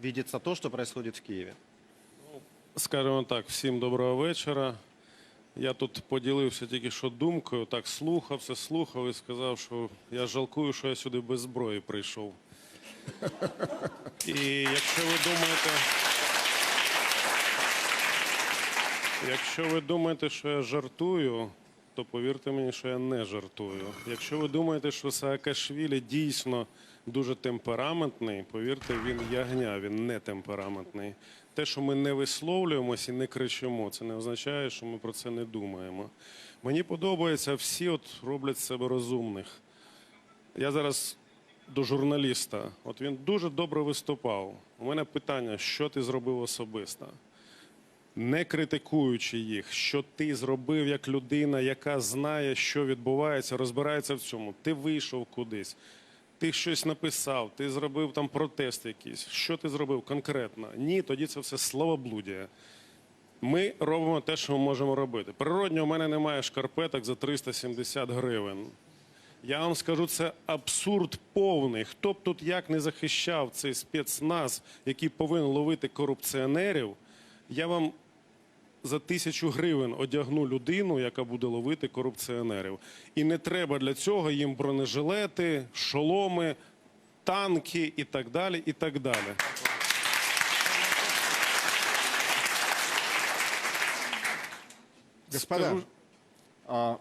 видится то, что происходит в Киеве? Скажімо так, всім доброго вечора. Я тут поділився тільки що думкою, так слухав, все слухав і сказав, що я жалкую, що я сюди без зброї прийшов. І якщо ви думаєте, якщо ви думаєте, що я жартую, то повірте мені, що я не жартую. Якщо ви думаєте, що Саакашвілі дійсно дуже темпераментний, повірте, він ягня, він не темпераментний. Те, що ми не висловлюємось і не кричимо, це не означає, що ми про це не думаємо. Мені подобається, всі от роблять себе розумних. Я зараз до журналіста. От він дуже добре виступав. У мене питання, що ти зробив особисто? не критикуючи їх, що ти зробив як людина, яка знає, що відбувається, розбирається в цьому. Ти вийшов кудись, ти щось написав, ти зробив там протест якийсь. Що ти зробив конкретно? Ні, тоді це все словоблудія. Ми робимо те, що ми можемо робити. Природньо, у мене немає шкарпеток за 370 гривень. Я вам скажу, це абсурд повний. Хто б тут як не захищав цей спецназ, який повинен ловити корупціонерів, я вам за тисячу гривень одягну людину, яка буде ловити корупціонерів. І не треба для цього їм бронежилети, шоломи, танки і так далі. І так далі. Господа, Скажу- а,